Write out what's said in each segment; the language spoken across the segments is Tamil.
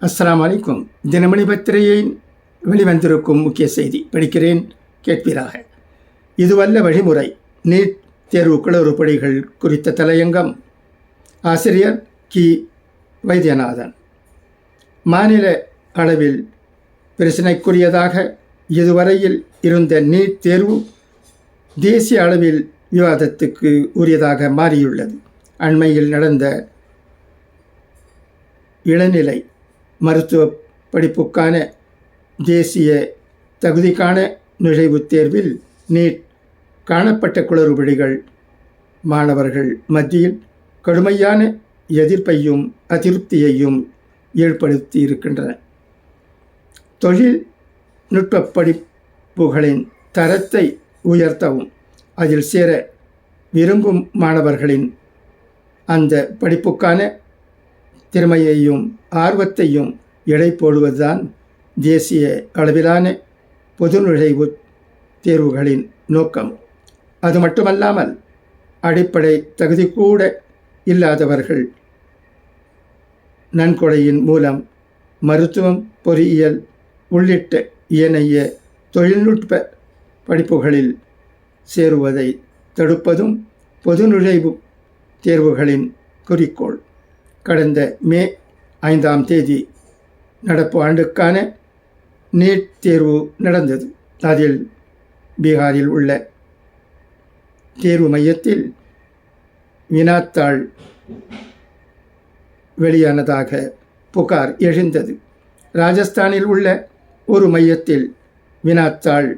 அஸ்லாம் வலைக்கும் தினமணி பத்திரையின் வெளிவந்திருக்கும் முக்கிய செய்தி படிக்கிறேன் கேட்பீராக. இதுவல்ல வழிமுறை நீட் தேர்வு உருப்படிகள் குறித்த தலையங்கம். ஆசிரியர் கி. வைத்தியநாதன். மாநில அளவில் பிரச்சனைக்குரியதாக இதுவரையில் இருந்த நீட் தேர்வு தேசிய அளவில் விவாதத்துக்கு உரியதாக மாறியுள்ளது. அண்மையில் நடந்த இளநிலை மருத்துவ படிப்புக்கான தேசிய தகுதிக்கான நுழைவுத் தேர்வில் நீட் காணப்பட்ட குளறுபடிகள் மாணவர்கள் மத்தியில் கடுமையான எதிர்ப்பையும் அதிருப்தியையும் ஏற்படுத்தி இருக்கின்றன தொழில்நுட்ப படிப்புகளின் தரத்தை உயர்த்தவும் அதில் சேர விரும்பும் மாணவர்களின் அந்த படிப்புக்கான திறமையையும் ஆர்வத்தையும் எடை போடுவதுதான் தேசிய அளவிலான பொது நுழைவு தேர்வுகளின் நோக்கம். அது மட்டுமல்லாமல் அடிப்படை தகுதி கூட இல்லாதவர்கள் நன்கொடையின் மூலம் மருத்துவம் பொறியியல் உள்ளிட்ட ஏனைய தொழில்நுட்ப படிப்புகளில் சேருவதை தடுப்பதும் பொது நுழைவு தேர்வுகளின் குறிக்கோள். கடந்த மே ஐந்தாம் தேதி நடப்பு ஆண்டுக்கான நீட் தேர்வு நடந்தது. அதில் பீகாரில் உள்ள தேர்வு மையத்தில் வினாத்தாள் வெளியானதாக புகார் எழுந்தது. ராஜஸ்தானில் உள்ள ஒரு மையத்தில் வினாத்தாள்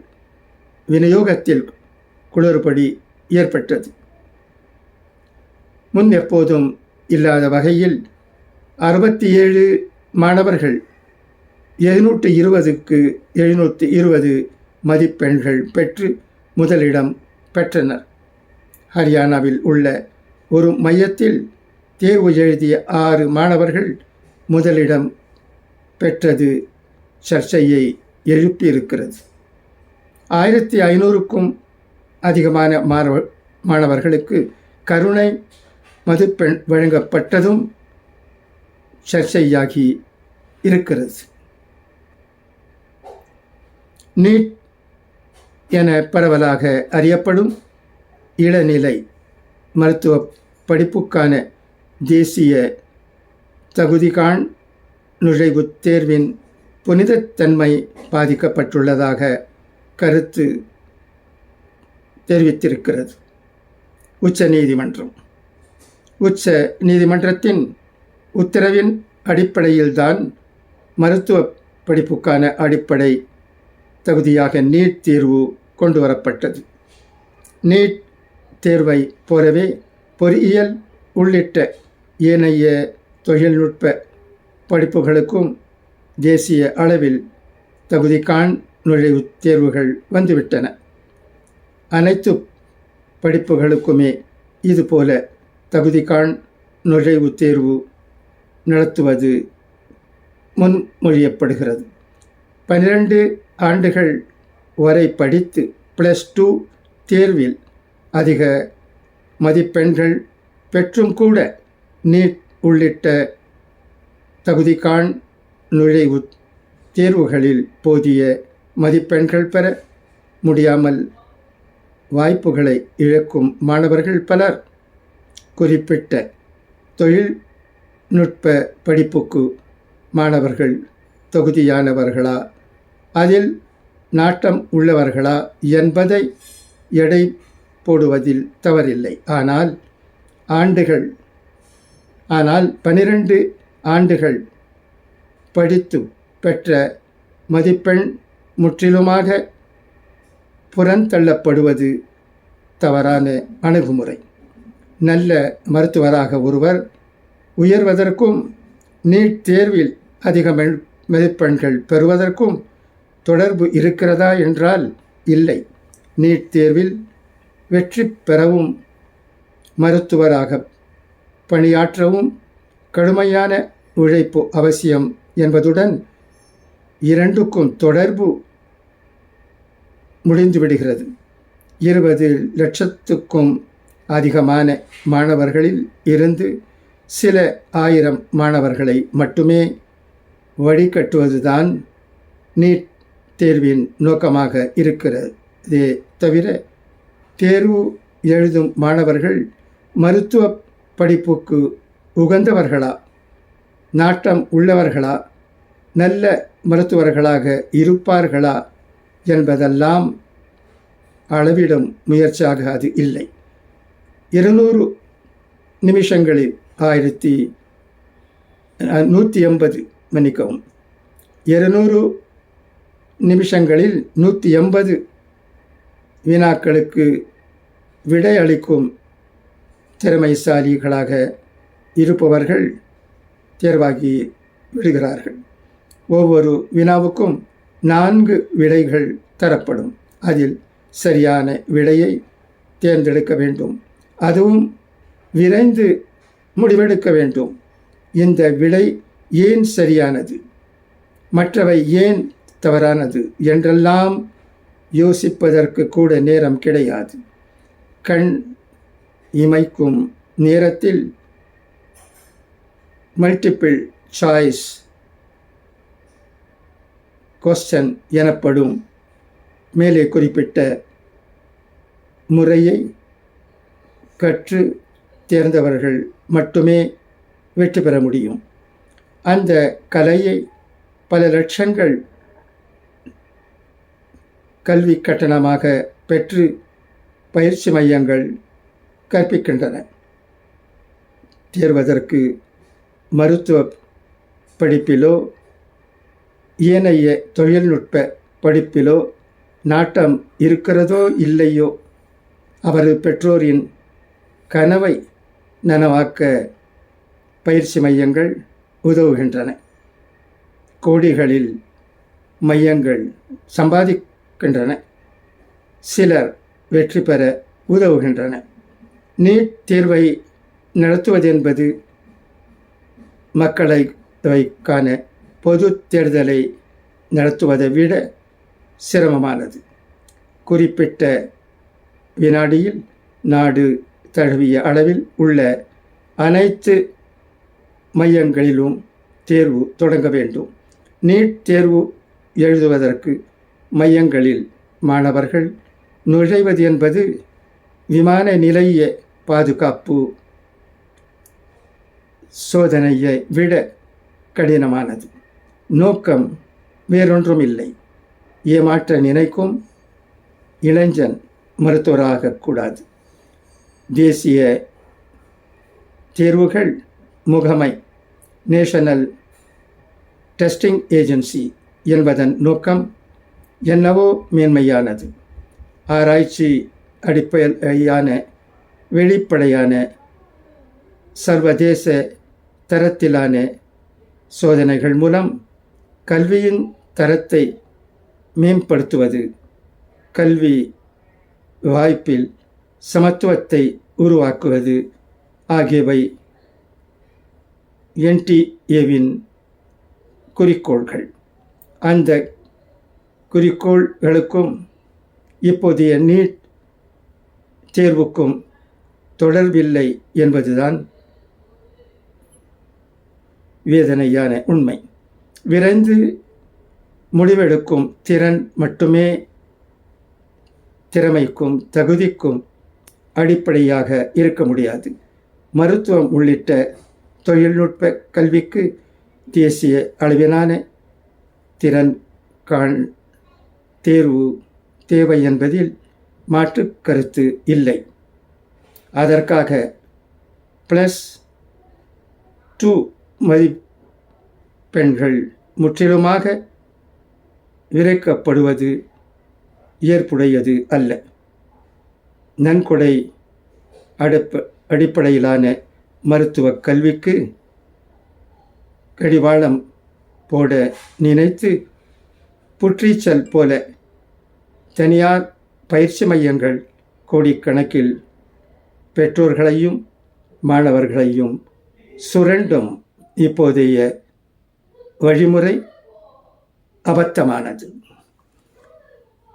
விநியோகத்தில் குளறுபடி ஏற்பட்டது. முன் எப்போதும் இல்லாத வகையில் அறுபத்தி ஏழு மாணவர்கள் எழுநூற்று இருபதுக்கு எழுநூற்று இருபது மதிப்பெண்கள் பெற்று முதலிடம் பெற்றனர். ஹரியானாவில் உள்ள ஒரு மையத்தில் தேர்வு எழுதிய ஆறு மாணவர்கள் முதலிடம் பெற்றது சர்ச்சையை எழுப்பியிருக்கிறது. ஆயிரத்தி ஐநூறுக்கும் அதிகமான மாணவ மாணவர்களுக்கு கருணை மதிப்பெண் வழங்கப்பட்டதும் சர்ச்சையாகி இருக்கிறது. நீட் என பரவலாக அறியப்படும் இளநிலை மருத்துவ படிப்புக்கான தேசிய தகுதிகாண் நுழைவுத் தேர்வின் புனிதத்தன்மை பாதிக்கப்பட்டுள்ளதாக கருத்து தெரிவித்திருக்கிறது. உச்ச நீதிமன்றம் உச்ச நீதிமன்றத்தின் உத்தரவின் அடிப்படையில்தான் மருத்துவ படிப்புக்கான அடிப்படை தகுதியாக நீட் தேர்வு கொண்டு வரப்பட்டது நீட் தேர்வை போலவே பொறியியல் உள்ளிட்ட ஏனைய தொழில்நுட்ப படிப்புகளுக்கும் தேசிய அளவில் தகுதிக்கான் நுழைவுத் தேர்வுகள் வந்துவிட்டன. அனைத்து படிப்புகளுக்குமே இதுபோல தகுதிகாண் நுழைவுத் தேர்வு நடத்துவது முன்மொழியப்படுகிறது. பன்னிரண்டு ஆண்டுகள் வரை படித்து ப்ளஸ் டூ தேர்வில் அதிக மதிப்பெண்கள் பெற்றும் கூட நீட் உள்ளிட்ட தகுதிகாண் நுழைவுத் தேர்வுகளில் போதிய மதிப்பெண்கள் பெற முடியாமல் வாய்ப்புகளை இழக்கும் மாணவர்கள் பலர் குறிப்பிட்ட தொழில்நுட்ப படிப்புக்கு மாணவர்கள் தொகுதியானவர்களா? அதில் நாட்டம் உள்ளவர்களா? என்பதை எடை போடுவதில் தவறில்லை. ஆனால் ஆண்டுகள் ஆனால் பனிரெண்டு ஆண்டுகள் படித்து பெற்ற மதிப்பெண் முற்றிலுமாக புறந்தள்ளப்படுவது தவறான அணுகுமுறை. நல்ல மருத்துவராக ஒருவர் உயர்வதற்கும் நீட் தேர்வில் அதிக மதிப்பெண்கள் பெறுவதற்கும் தொடர்பு இருக்கிறதா என்றால் இல்லை. நீட் தேர்வில் வெற்றி பெறவும் மருத்துவராக பணியாற்றவும் கடுமையான உழைப்பு அவசியம் என்பதுடன் இரண்டுக்கும் தொடர்பு முடிந்துவிடுகிறது. இருபது லட்சத்துக்கும் அதிகமான மாணவர்களில் இருந்து சில ஆயிரம் மாணவர்களை மட்டுமே வழிகட்டுவதுதான் நீட் தேர்வின் நோக்கமாக இருக்கிறதே தவிர தேர்வு எழுதும் மாணவர்கள் மருத்துவ படிப்புக்கு உகந்தவர்களா நாட்டம் உள்ளவர்களா நல்ல மருத்துவர்களாக இருப்பார்களா என்பதெல்லாம் அளவிடும் முயற்சியாக அது இல்லை. இருநூறு நிமிஷங்களில் ஆயிரத்தி நூற்றி எண்பது மன்னிக்கவும். இருநூறு நிமிஷங்களில் நூற்றி எண்பது வினாக்களுக்கு விடை அளிக்கும் திறமைசாலிகளாக இருப்பவர்கள் தேர்வாகி விடுகிறார்கள். ஒவ்வொரு வினாவுக்கும் நான்கு விடைகள் தரப்படும். அதில் சரியான விடையை தேர்ந்தெடுக்க வேண்டும். அதுவும் விரைந்து முடிவெடுக்க வேண்டும். இந்த விடை ஏன் சரியானது? மற்றவை ஏன் தவறானது என்றெல்லாம் யோசிப்பதற்கு கூட நேரம் கிடையாது. கண் இமைக்கும் நேரத்தில் மல்டிபிள் சாய்ஸ் கொஸ்டன் எனப்படும். மேலே குறிப்பிட்ட முறையை கற்று தேர்ந்தவர்கள் மட்டுமே வெற்றி பெற முடியும். அந்த கலையை பல லட்சங்கள் கல்வி கட்டணமாக பெற்று பயிற்சி மையங்கள் கற்பிக்கின்றன. தேர்வதற்கு மருத்துவ படிப்பிலோ ஏனைய தொழில்நுட்ப படிப்பிலோ நாட்டம் இருக்கிறதோ இல்லையோ அவரது பெற்றோரின் கனவை நனவாக்க பயிற்சி மையங்கள் உதவுகின்றன. கோடிகளில் மையங்கள் சம்பாதிக்கின்றன. சிலர் வெற்றி பெற உதவுகின்றன. நீட் தேர்வை நடத்துவதென்பது மக்களைக்கான பொது தேர்தலை நடத்துவதை விட சிரமமானது. குறிப்பிட்ட வினாடியில் நாடு தழுவிய அளவில் உள்ள அனைத்து மையங்களிலும் தேர்வு தொடங்க வேண்டும். நீட் தேர்வு எழுதுவதற்கு மையங்களில் மாணவர்கள் நுழைவது என்பது விமான நிலைய பாதுகாப்பு சோதனையை விட கடினமானது. நோக்கம் வேறொன்றும் இல்லை ஏமாற்ற நினைக்கும் இளைஞன் மருத்துவராகக்கூடாது தேசிய தேர்வுகள் முகமை நேஷனல் டெஸ்டிங் ஏஜென்சி என்பதன் நோக்கம் என்னவோ மேன்மையானது. ஆராய்ச்சி அடிப்படையான வெளிப்படையான சர்வதேச தரத்திலான சோதனைகள் மூலம் கல்வியின் தரத்தை மேம்படுத்துவது கல்வி வாய்ப்பில் சமத்துவத்தை உருவாக்குவது ஆகியவை என்டிஏவின் குறிக்கோள்கள். அந்த குறிக்கோள்களுக்கும் இப்போதைய நீட் தேர்வுக்கும் தொடர்பில்லை என்பதுதான் வேதனையான உண்மை. விரைந்து முடிவெடுக்கும் திறன் மட்டுமே திறமைக்கும் தகுதிக்கும் அடிப்படையாக இருக்க முடியாது. மருத்துவம் உள்ளிட்ட தொழில்நுட்ப கல்விக்கு தேசிய அளவிலான திறன் காண் தேர்வு தேவை என்பதில் மாற்று கருத்து இல்லை. அதற்காக ப்ளஸ் டூ மதிப்பெண்கள் முற்றிலுமாக விரைக்கப்படுவது ஏற்புடையது அல்ல. நன்கொடை அடுப்ப அடிப்படையிலான மருத்துவ கல்விக்கு கடிவாளம் போட நினைத்து புற்றீச்சல் போல தனியார் பயிற்சி மையங்கள் கோடிக்கணக்கில் பெற்றோர்களையும் மாணவர்களையும் சுரண்டும் இப்போதைய வழிமுறை அபத்தமானது.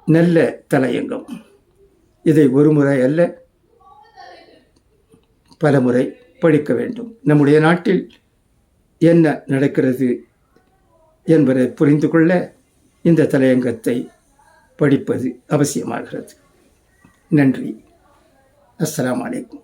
நல்ல தலையங்கம். இதை ஒரு முறை அல்ல பல முறை படிக்க வேண்டும். நம்முடைய நாட்டில் என்ன நடக்கிறது என்பதை புரிந்து கொள்ள இந்த தலையங்கத்தை படிப்பது அவசியமாகிறது. நன்றி. அஸ்லாம் அலைக்கும்.